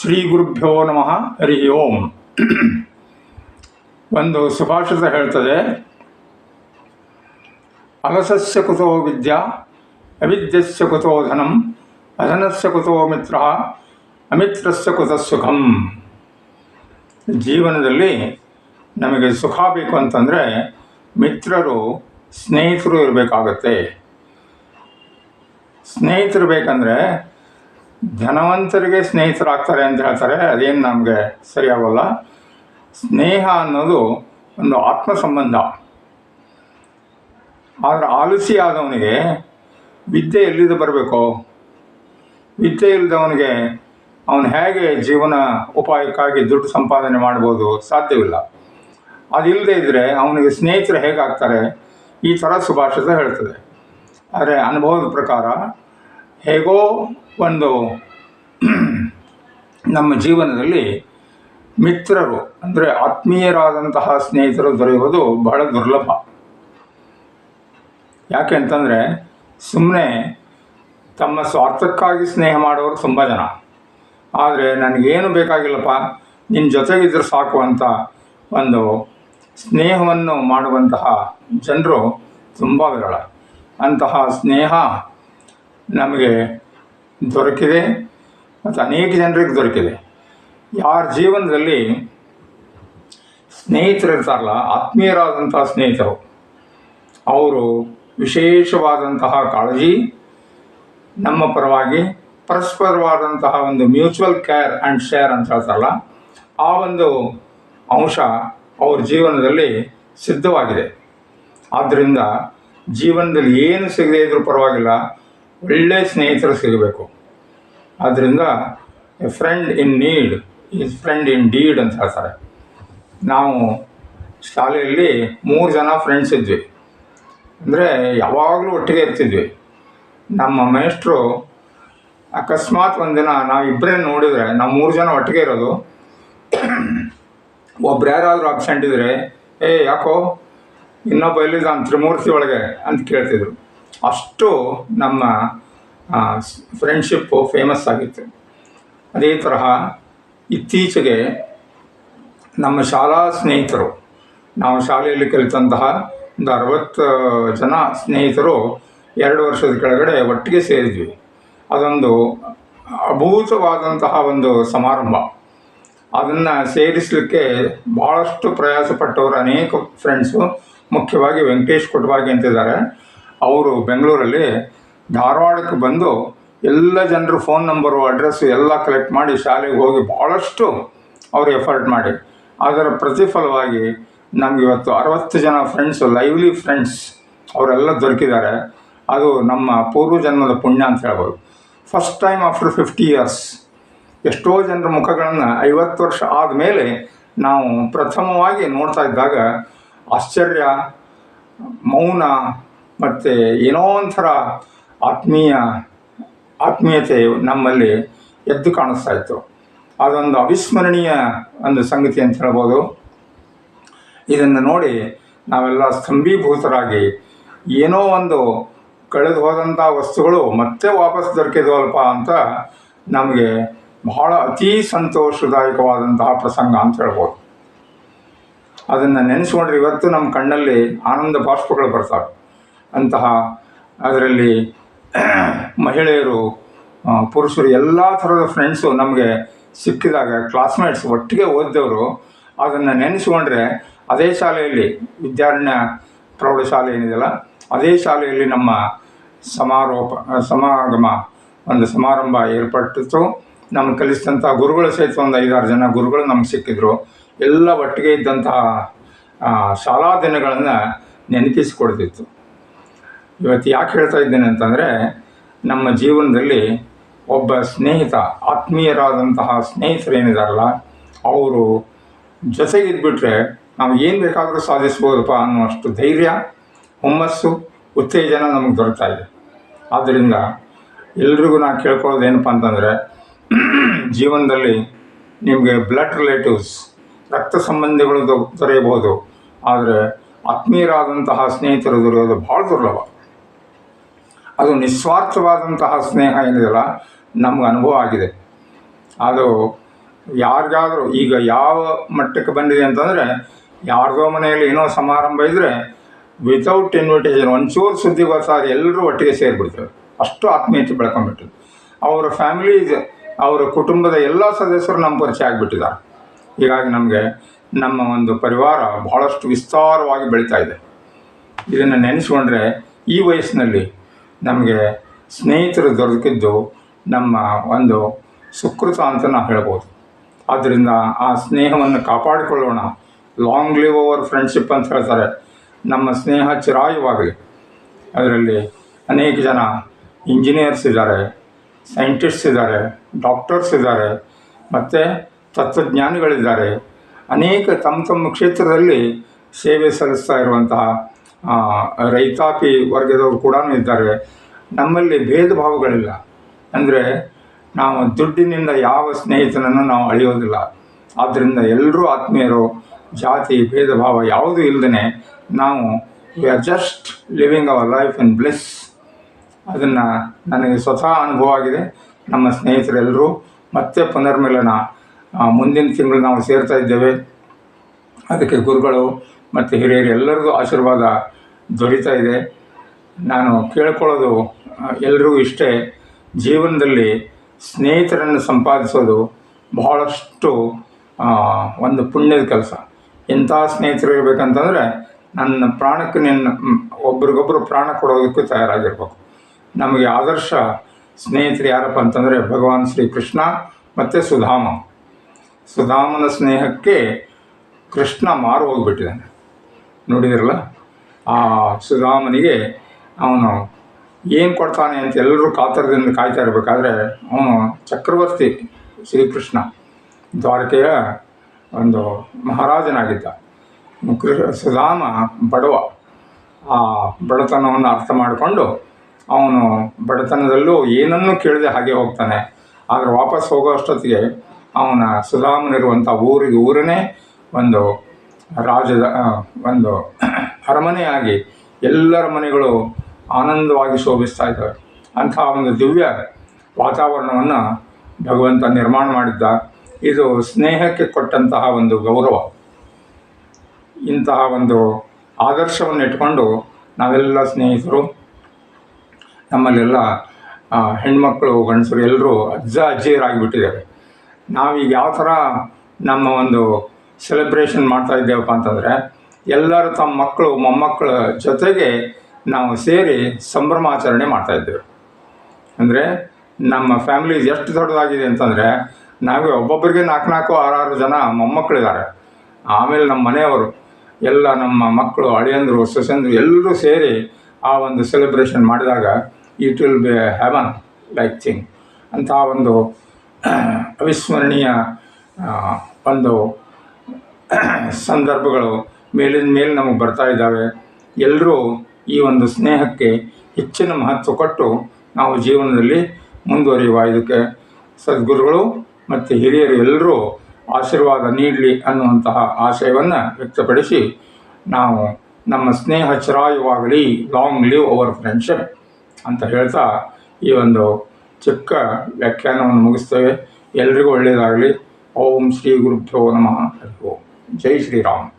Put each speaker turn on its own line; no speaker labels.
ಶ್ರೀ ಗುರುಭ್ಯೋ ನಮಃ, ಹರಿ ಓಂ. ಒಂದು ಸುಭಾಷಿತ ಹೇಳ್ತದೆ, ಅಲಸಸ್ಯ ಕುತೋ ವಿದ್ಯಾ, ಅವಿದ್ಯಸ್ಯ ಕುತೋ ಧನಂ, ಅಧನಸ್ಯ ಕುತೋ ಮಿತ್ರ, ಅಮಿತ್ರಸ್ಯ ಕುತ ಸುಖಂ. ಜೀವನದಲ್ಲಿ ನಮಗೆ ಸುಖ ಬೇಕು ಅಂತಂದರೆ ಮಿತ್ರರು, ಸ್ನೇಹಿತರು ಇರಬೇಕಾಗತ್ತೆ. ಸ್ನೇಹಿತರು ಬೇಕಂದರೆ ಧನವಂತರಿಗೆ ಸ್ನೇಹಿತರಾಗ್ತಾರೆ ಅಂತ ಹೇಳ್ತಾರೆ, ಅದೇನು ನಮಗೆ ಸರಿಯಾಗಲ್ಲ. ಸ್ನೇಹ ಅನ್ನೋದು ಒಂದು ಆತ್ಮ ಸಂಬಂಧ ಆದರೆ ಆಲಸಿ ಆದವನಿಗೆ ವಿದ್ಯೆ ಎಲ್ಲಿಂದ ಬರಬೇಕು? ವಿದ್ಯೆ ಇಲ್ಲದವನಿಗೆ ಅವನು ಹೇಗೆ ಜೀವನ ಉಪಾಯಕ್ಕಾಗಿ ದುಡ್ಡು ಸಂಪಾದನೆ ಮಾಡ್ಬೋದು ಸಾಧ್ಯವಿಲ್ಲ. ಅದಿಲ್ಲದೆ ಇದ್ದರೆ ಅವನಿಗೆ ಸ್ನೇಹಿತರು ಹೇಗಾಗ್ತಾರೆ? ಈ ಥರ ಸುಭಾಷಿತ ಹೇಳ್ತದೆ. ಆದರೆ ಅನುಭವದ ಪ್ರಕಾರ ಹೇಗೋ ಒಂದು ನಮ್ಮ ಜೀವನದಲ್ಲಿ ಮಿತ್ರರು, ಅಂದರೆ ಆತ್ಮೀಯರಾದಂತಹ ಸ್ನೇಹಿತರು ದೊರೆಯುವುದು ಬಹಳ ದುರ್ಲಭ. ಯಾಕೆ ಅಂತಂದರೆ ಸುಮ್ಮನೆ ತಮ್ಮ ಸ್ವಾರ್ಥಕ್ಕಾಗಿ ಸ್ನೇಹ ಮಾಡೋರು ತುಂಬ ಜನ. ಆದರೆ ನನಗೇನು ಬೇಕಾಗಿಲ್ಲಪ್ಪ ನಿನ್ನ ಜೊತೆಗಿದ್ರೆ ಸಾಕು ಅಂತ ಒಂದು ಸ್ನೇಹವನ್ನು ಮಾಡುವಂತಹ ಜನರು ತುಂಬ ವಿರಳ. ಅಂತಹ ಸ್ನೇಹ ನಮಗೆ ದೊರಕಿದೆ ಮತ್ತು ಅನೇಕ ಜನರಿಗೆ ದೊರಕಿದೆ. ಯಾರ ಜೀವನದಲ್ಲಿ ಸ್ನೇಹಿತರು ಇರ್ತಾರಲ್ಲ ಆತ್ಮೀಯರಾದಂತಹ ಸ್ನೇಹಿತರು, ಅವರು ವಿಶೇಷವಾದಂತಹ ಕಾಳಜಿ, ನಮ್ಮ ಪರವಾಗಿ ಪರಸ್ಪರವಾದಂತಹ ಒಂದು ಮ್ಯೂಚುವಲ್ ಕೇರ್ ಆ್ಯಂಡ್ ಶೇರ್ ಅಂತ ಹೇಳ್ತಾರಲ್ಲ, ಆ ಒಂದು ಅಂಶ ಅವ್ರ ಜೀವನದಲ್ಲಿ ಸಿದ್ಧವಾಗಿದೆ. ಆದ್ದರಿಂದ ಜೀವನದಲ್ಲಿ ಏನು ಸಿಗದೇ ಇದ್ರೂ ಪರವಾಗಿಲ್ಲ ಒಳ್ಳೆಯ ಸ್ನೇಹಿತರು ಸಿಗಬೇಕು. ಆದ್ದರಿಂದ a friend in need is friend in deed ಅಂತ ಹೇಳ್ತಾರೆ. ನಾವು ಶಾಲೆಯಲ್ಲಿ ಮೂರು ಜನ ಫ್ರೆಂಡ್ಸ್ ಇದ್ವಿ. ಅಂದರೆ ಯಾವಾಗಲೂ ಒಟ್ಟಿಗೆ ಇರ್ತಿದ್ವಿ. ನಮ್ಮ ಮೇಷ್ಟ್ರು ಅಕಸ್ಮಾತ್ ಒಂದಿನ ನಾವಿಬ್ಬರೇ ನೋಡಿದರೆ, ನಾವು ಮೂರು ಜನ ಒಟ್ಟಿಗೆ ಇರೋದು, ಒಬ್ರು ಯಾರಾದರೂ ಅಬ್ಸೆಂಟ್ ಇದ್ದರೆ ಏ ಯಾಕೋ? ಇನ್ನೊಬ್ಬ ಎಲ್ಲಿದ್ದಾನೆ? ತ್ರಿಮೂರ್ತಿ ಒಳಗೆ? ಅಂತ ಕೇಳ್ತಿದ್ರು. ಅಷ್ಟು ನಮ್ಮ ಫ್ರೆಂಡ್ಶಿಪ್ಪು ಫೇಮಸ್ ಆಗಿತ್ತು. ಅದೇ ತರಹ ಇತ್ತೀಚೆಗೆ ನಮ್ಮ ಶಾಲಾ ಸ್ನೇಹಿತರು, ನಾವು ಶಾಲೆಯಲ್ಲಿ ಕಲಿತಂತಹ ಒಂದು ಅರವತ್ತು ಜನ ಸ್ನೇಹಿತರು ಎರಡು ವರ್ಷದ ಕೆಳಗಡೆ ಒಟ್ಟಿಗೆ ಸೇರಿದ್ವಿ. ಅದೊಂದು ಅಭೂತವಾದಂತಹ ಒಂದು ಸಮಾರಂಭ. ಅದನ್ನು ಸೇರಿಸಲಿಕ್ಕೆ ಭಾಳಷ್ಟು ಪ್ರಯಾಸಪಟ್ಟವರು ಅನೇಕ ಫ್ರೆಂಡ್ಸು ಮುಖ್ಯವಾಗಿ ವೆಂಕಟೇಶ್ ಕೊಟ್ವಾಗಿ ಅಂತಿದ್ದಾರೆ. ಅವರು ಬೆಂಗಳೂರಲ್ಲಿ ಧಾರವಾಡಕ್ಕೆ ಬಂದು ಎಲ್ಲ ಜನರು ಫೋನ್ ನಂಬರು ಅಡ್ರೆಸ್ಸು ಎಲ್ಲ ಕಲೆಕ್ಟ್ ಮಾಡಿ ಶಾಲೆಗೆ ಹೋಗಿ ಭಾಳಷ್ಟು ಅವರು ಎಫರ್ಟ್ ಮಾಡಿ. ಅದರ ಪ್ರತಿಫಲವಾಗಿ ನಮ್ಗೆ ಇವತ್ತು ಅರವತ್ತು ಜನ ಫ್ರೆಂಡ್ಸು ಲೈವ್ಲಿ ಫ್ರೆಂಡ್ಸ್ ಅವರೆಲ್ಲ ದೊರಕಿದ್ದಾರೆ. ಅದು ನಮ್ಮ ಪೂರ್ವ ಜನ್ಮದ ಪುಣ್ಯ ಅಂತ ಹೇಳ್ಬೋದು. First time after fifty years ಎಷ್ಟೋ ಜನರ ಮುಖಗಳನ್ನು ಐವತ್ತು ವರ್ಷ ಆದಮೇಲೆ ನಾವು ಪ್ರಥಮವಾಗಿ ನೋಡ್ತಾ ಇದ್ದಾಗ ಆಶ್ಚರ್ಯ, ಮೌನ ಮತ್ತು ಏನೋ ಒಂಥರ ಆತ್ಮೀಯ, ಆತ್ಮೀಯತೆ ನಮ್ಮಲ್ಲಿ ಎದ್ದು ಕಾಣಿಸ್ತಾ ಇತ್ತು. ಅದೊಂದು ಅವಿಸ್ಮರಣೀಯ ಒಂದು ಸಂಗತಿ ಅಂತ ಹೇಳ್ಬೋದು. ಇದನ್ನು ನೋಡಿ ನಾವೆಲ್ಲ ಸ್ತಂಭೀಭೂತರಾಗಿ ಏನೋ ಒಂದು ಕಳೆದು ಹೋದಂಥ ವಸ್ತುಗಳು ಮತ್ತೆ ವಾಪಸ್ ದೊರಕಿದವಲ್ಪ ಅಂತ ನಮಗೆ ಬಹಳ ಅತೀ ಸಂತೋಷದಾಯಕವಾದಂತಹ ಪ್ರಸಂಗ ಅಂತ ಹೇಳ್ಬೋದು. ಅದನ್ನು ನೆನೆಸ್ಕೊಂಡ್ರೆ ಇವತ್ತು ನಮ್ಮ ಕಣ್ಣಲ್ಲಿ ಆನಂದ ಬಾಷ್ಪಗಳು ಬರ್ತಾವೆ. ಅಂತಹ ಅದರಲ್ಲಿ ಮಹಿಳೆಯರು ಪುರುಷರು ಎಲ್ಲ ಥರದ ಫ್ರೆಂಡ್ಸು ನಮಗೆ ಸಿಕ್ಕಿದಾಗ ಕ್ಲಾಸ್ಮೇಟ್ಸ್ ಒಟ್ಟಿಗೆ ಓದಿದವರು. ಅದನ್ನು ನೆನೆಸ್ಕೊಂಡ್ರೆ ಅದೇ ಶಾಲೆಯಲ್ಲಿ ವಿದ್ಯಾರಣ್ಯ ಪ್ರೌಢಶಾಲೆ ಏನಿದೆಯಲ್ಲ, ಅದೇ ಶಾಲೆಯಲ್ಲಿ ನಮ್ಮ ಸಮಾರೋಪ ಸಮಾಗಮ, ಒಂದು ಸಮಾರಂಭ ಏರ್ಪಟ್ಟಿತ್ತು. ನಮ್ಗೆ ಕಲಿಸಿದಂಥ ಗುರುಗಳ ಸಹಿತ ಒಂದು ಐದಾರು ಜನ ಗುರುಗಳು ನಮ್ಗೆ ಸಿಕ್ಕಿದ್ರು. ಎಲ್ಲ ಒಟ್ಟಿಗೆ ಇದ್ದಂತಹ ಶಾಲಾ ದಿನಗಳನ್ನು ನೆನಪಿಸಿಕೊಡ್ತಿತ್ತು. ಇವತ್ತು ಯಾಕೆ ಹೇಳ್ತಾ ಇದ್ದೇನೆ ಅಂತಂದರೆ, ನಮ್ಮ ಜೀವನದಲ್ಲಿ ಒಬ್ಬ ಸ್ನೇಹಿತ, ಆತ್ಮೀಯರಾದಂತಹ ಸ್ನೇಹಿತರು ಏನಿದಾರಲ್ಲ, ಅವರು ಜೊತೆಗಿದ್ಬಿಟ್ರೆ ನಾವು ಏನು ಬೇಕಾದರೂ ಸಾಧಿಸ್ಬೋದಪ್ಪ ಅನ್ನುವಷ್ಟು ಧೈರ್ಯ, ಹುಮ್ಮಸ್ಸು, ಉತ್ತೇಜನ ನಮಗೆ ದೊರಕ್ತಾ ಇದೆ. ಆದ್ದರಿಂದ ಎಲ್ರಿಗೂ ನಾನು ಕೇಳ್ಕೊಳ್ಳೋದು ಏನಪ್ಪ ಅಂತಂದರೆ, ಜೀವನದಲ್ಲಿ ನಿಮಗೆ ಬ್ಲಡ್ ರಿಲೇಟಿವ್ಸ್ ರಕ್ತ ಸಂಬಂಧಿಗಳು ದೊರೆಯಬಹುದು. ಆದರೆ ಆತ್ಮೀಯರಾದಂತಹ ಸ್ನೇಹಿತರು ದೊರೆಯೋದು ಭಾಳ ದುರ್ಲಭ. ಅದು ನಿಸ್ವಾರ್ಥವಾದಂತಹ ಸ್ನೇಹ ಏನಿದೆಯಲ್ಲ, ನಮ್ಗೆ ಅನುಭವ ಆಗಿದೆ. ಅದು ಯಾರಿಗಾದರೂ, ಈಗ ಯಾವ ಮಟ್ಟಕ್ಕೆ ಬಂದಿದೆ ಅಂತಂದರೆ, ಯಾರದೋ ಮನೆಯಲ್ಲಿ ಏನೋ ಸಮಾರಂಭ ಇದ್ದರೆ ವಿತೌಟ್ ಇನ್ವಿಟೇಷನ್ ಒಂಚೂರು ಸುದ್ದಿ ಗೊತ್ತಾದ್ರೆ ಎಲ್ಲರೂ ಒಟ್ಟಿಗೆ ಸೇರಿಬಿಡ್ತೇವೆ ಅಷ್ಟು ಆತ್ಮೀಯತೆ ಬೆಳ್ಕೊಂಡ್ಬಿಟ್ಟು. ಅವರ ಫ್ಯಾಮಿಲಿ ಅವರ ಕುಟುಂಬದ ಎಲ್ಲ ಸದಸ್ಯರು ನಮ್ಮ ಪರಿಚಯ ಆಗಿಬಿಟ್ಟಿದ್ದಾರೆ. ಹೀಗಾಗಿ ನಮಗೆ ನಮ್ಮ ಒಂದು ಪರಿವಾರ ಬಹಳಷ್ಟು ವಿಸ್ತಾರವಾಗಿ ಬೆಳೀತಾ ಇದೆ. ಇದನ್ನು ನೆನೆಸ್ಕೊಂಡ್ರೆ ಈ ವಯಸ್ಸಿನಲ್ಲಿ ನಮಗೆ ಸ್ನೇಹಿತರು ದೊರಕಿದ್ದು ನಮ್ಮ ಒಂದು ಸುಕೃತ ಅಂತ ನಾವು ಹೇಳ್ಬೋದು. ಆದ್ದರಿಂದ ಆ ಸ್ನೇಹವನ್ನು ಕಾಪಾಡಿಕೊಳ್ಳೋಣ. ಲಾಂಗ್ ಲಿವ್ ಓವರ್ ಫ್ರೆಂಡ್ಶಿಪ್ ಅಂತ ಹೇಳ್ತಾರೆ. ನಮ್ಮ ಸ್ನೇಹ ಚಿರಾಯುವಾಗಲಿ. ಅದರಲ್ಲಿ ಅನೇಕ ಜನ ಇಂಜಿನಿಯರ್ಸ್ ಇದ್ದಾರೆ ಸೈಂಟಿಸ್ಟ್ಸ್ ಇದ್ದಾರೆ ಡಾಕ್ಟರ್ಸ್ ಇದ್ದಾರೆ, ಮತ್ತು ತತ್ವಜ್ಞಾನಿಗಳಿದ್ದಾರೆ. ಅನೇಕ ತಮ್ಮ ತಮ್ಮ ಕ್ಷೇತ್ರದಲ್ಲಿ ಸೇವೆ ಸಲ್ಲಿಸ್ತಾ ಇರುವಂತಹ ರೈತಾಪಿ ವರ್ಗದವರು ಕೂಡ ಇದ್ದಾರೆ. ನಮ್ಮಲ್ಲಿ ಭೇದ ಭಾವಗಳಿಲ್ಲ ಅಂದರೆ ನಾವು ದುಡ್ಡಿನಿಂದ ಯಾವ ಸ್ನೇಹಿತನನ್ನು ನಾವು ಅಳೆಯೋದಿಲ್ಲ. ಆದ್ದರಿಂದ ಎಲ್ಲರೂ ಆತ್ಮೀಯರು, ಜಾತಿ ಭೇದ ಭಾವ ಯಾವುದೂ ಇಲ್ಲದೇ ನಾವು we are just living our life in bless ಅದನ್ನು ನನಗೆ ಸ್ವತಃ ಅನುಭವ ಆಗಿದೆ. ನಮ್ಮ ಸ್ನೇಹಿತರೆಲ್ಲರೂ ಮತ್ತೆ ಪುನರ್ಮಿಲನ ಮುಂದಿನ ತಿಂಗಳು ನಾವು ಸೇರ್ತಾ ಇದ್ದೇವೆ. ಅದಕ್ಕೆ ಗುರುಗಳು ಮತ್ತು ಹಿರಿಯರು ಎಲ್ಲರಿಗೂ ಆಶೀರ್ವಾದ ದೊರೀತಾ ಇದೆ. ನಾನು ಕೇಳ್ಕೊಳ್ಳೋದು ಎಲ್ಲರಿಗೂ ಇಷ್ಟೇ. ಜೀವನದಲ್ಲಿ ಸ್ನೇಹಿತರನ್ನು ಸಂಪಾದಿಸೋದು ಬಹಳಷ್ಟು ಒಂದು ಪುಣ್ಯದ ಕೆಲಸ. ಇಂಥ ಸ್ನೇಹಿತರು ಇರಬೇಕಂತಂದರೆ ನನ್ನ ಪ್ರಾಣಕ್ಕೆ ನಿನ್ನ ಒಬ್ರಿಗೊಬ್ಬರು ಪ್ರಾಣ ಕೊಡೋದಕ್ಕೂ ತಯಾರಾಗಿರ್ಬೇಕು. ನಮಗೆ ಆದರ್ಶ ಸ್ನೇಹಿತರು ಯಾರಪ್ಪ ಅಂತಂದರೆ ಭಗವಾನ್ ಶ್ರೀಕೃಷ್ಣ ಮತ್ತು ಸುಧಾಮ. ಸುಧಾಮನ ಸ್ನೇಹಕ್ಕೆ ಕೃಷ್ಣ ಮಾರು ಹೋಗಿಬಿಟ್ಟಿದ್ದಾನೆ. ನೋಡಿದಿರಲ್ಲ? ಆ ಸುಧಾಮನಿಗೆ ಅವನು ಏನು ಕೊಡ್ತಾನೆ ಅಂತ ಎಲ್ಲರೂ ಕಾತರದಿಂದ ಕಾಯ್ತಾ ಇರಬೇಕಾದ್ರೆ ಅವನು ಚಕ್ರವರ್ತಿ ಶ್ರೀಕೃಷ್ಣ, ದ್ವಾರಕೆಯ ಒಂದು ಮಹಾರಾಜನಾಗಿದ್ದ. ಕೃ ಸುಧಾಮ ಬಡವ. ಆ ಬಡತನವನ್ನು ಅರ್ಥ ಮಾಡಿಕೊಂಡು ಅವನು ಬಡತನದಲ್ಲೂ ಏನನ್ನೂ ಕೇಳದೆ ಹಾಗೆ ಹೋಗ್ತಾನೆ. ಆದರೆ ವಾಪಸ್ ಹೋಗೋ ಅಷ್ಟೊತ್ತಿಗೆ ಅವನ ಸುಧಾಮನಿರುವಂಥ ಊರಿಗೆ, ಊರನ್ನೇ ಒಂದು ರಾಜದ ಒಂದು ಅರಮನೆಯಾಗಿ ಎಲ್ಲರ ಮನೆಗಳು ಆನಂದವಾಗಿ ಶೋಭಿಸ್ತಾ ಇದ್ದಾವೆ. ಅಂಥ ಒಂದು ದಿವ್ಯ ವಾತಾವರಣವನ್ನು ಭಗವಂತ ನಿರ್ಮಾಣ ಮಾಡಿದ್ದ. ಇದು ಸ್ನೇಹಕ್ಕೆ ಕೊಟ್ಟಂತಹ ಒಂದು ಗೌರವ. ಇಂತಹ ಒಂದು ಆದರ್ಶವನ್ನು ಇಟ್ಕೊಂಡು ನಾವೆಲ್ಲ ಸ್ನೇಹಿತರು, ನಮ್ಮಲ್ಲೆಲ್ಲ ಹೆಣ್ಮಕ್ಕಳು ಗಂಡಸರು ಎಲ್ಲರೂ ಅಜ್ಜ ಅಜ್ಜಿಯರಾಗಿಬಿಟ್ಟಿದ್ದಾರೆ ನಾವೀಗ ಯಾವ ಥರ ನಮ್ಮ ಒಂದು ಸೆಲೆಬ್ರೇಷನ್ ಮಾಡ್ತಾ ಇದ್ದೇವಪ್ಪ ಅಂತಂದರೆ, ಎಲ್ಲರೂ ತಮ್ಮ ಮಕ್ಕಳು, ಮೊಮ್ಮಕ್ಕಳ ಜೊತೆಗೆ ನಾವು ಸೇರಿ ಸಂಭ್ರಮಾಚರಣೆ ಮಾಡ್ತಾ ಇದ್ದೇವೆ. ಅಂದರೆ ನಮ್ಮ ಫ್ಯಾಮಿಲಿ ಎಷ್ಟು ದೊಡ್ಡದಾಗಿದೆ ಅಂತಂದರೆ, ನಾವೇ ಒಬ್ಬೊಬ್ಬರಿಗೆ ನಾಲ್ಕು ನಾಲ್ಕು ಆರಾರು ಜನ ಮೊಮ್ಮಕ್ಕಳಿದ್ದಾರೆ. ಆಮೇಲೆ ನಮ್ಮ ಮನೆಯವರು, ಎಲ್ಲ ನಮ್ಮ ಮಕ್ಕಳು, ಅಳಿಯಂದರು ಸೊಸೆಂದರು ಎಲ್ಲರೂ ಸೇರಿ ಆ ಒಂದು ಸೆಲೆಬ್ರೇಷನ್ ಮಾಡಿದಾಗ it will be heaven like thing ಅಂತಹ ಒಂದು ಅವಿಸ್ಮರಣೀಯ ಒಂದು ಸಂದರ್ಭಗಳು ಮೇಲಿನ ಮೇಲೆ ನಮಗೆ ಬರ್ತಾ ಇದ್ದಾವೆ. ಎಲ್ಲರೂ ಈ ಒಂದು ಸ್ನೇಹಕ್ಕೆ ಹೆಚ್ಚಿನ ಮಹತ್ವ ಕೊಟ್ಟು ನಾವು ಜೀವನದಲ್ಲಿ ಮುಂದುವರಿಯುವ ಇದಕ್ಕೆ ಸದ್ಗುರುಗಳು ಮತ್ತು ಹಿರಿಯರು ಎಲ್ಲರೂ ಆಶೀರ್ವಾದ ನೀಡಲಿ ಅನ್ನುವಂತಹ ಆಶಯವನ್ನು ವ್ಯಕ್ತಪಡಿಸಿ ನಾವು ನಮ್ಮ ಸ್ನೇಹ ಚಿರಾಯುವಾಗಲಿ ಲಾಂಗ್ ಲಿವ್ ಅವರ್ ಫ್ರೆಂಡ್ಶಿಪ್ ಅಂತ ಹೇಳ್ತಾ ಈ ಒಂದು ಚಿಕ್ಕ ವ್ಯಾಖ್ಯಾನವನ್ನು ಮುಗಿಸ್ತೇವೆ. ಎಲ್ರಿಗೂ ಒಳ್ಳೆಯದಾಗಲಿ. ಓಂ ಶ್ರೀ ಗುರುಭ್ಯೋ ನಮಃ. ಹರಿ ಓಂ. जय श्री राम।